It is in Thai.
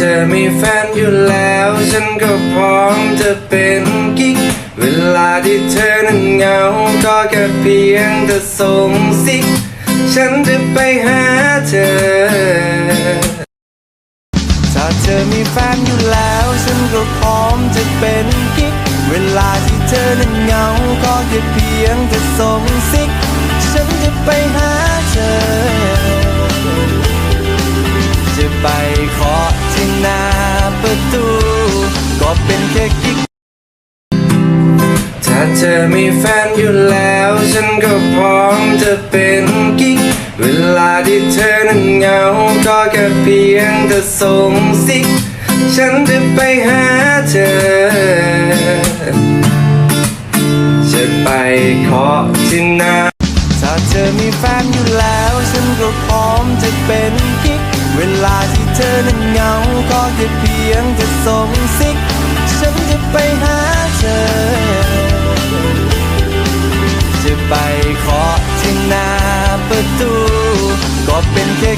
ธอมีแฟนอยู่แล้ว ฉันก็พร้อมจะเป็นกิ๊ก เวลาที่เธอนั้นเหงา ก็แค่เพียงเธอส่งสิก ฉันจะไปหาเธอ ถ้าเธอมีแฟนอยู่แล้ว ฉันก็พร้อมจะเป็นกิ๊ก เวลาที่เธอนั้นเหงา ก็แค่เพียงเธอส่งสิก ฉันจะ ก็เป็นแค่กิ๊กถ้าเธอมีแฟนอยู่แล้ว ฉันก็พร้อมจะเป็นกิ๊ก เวลาที่เธอนั้นเหงา ก็แค่เพียงเธอส่งสิก ฉันจะไปหาเธอจะไปเคาะที่หน้าถ้าเธอมีแฟนอยู่แล้ว ฉันก็พร้อมจะเป็นกิ๊ก เวลาที่เธอนั้นเหงา ก็แค่เพียงเธอส่งสิก ฉันจะไปหาเธอ จะไปขอที่หน้าประตู ก็เป็นแค่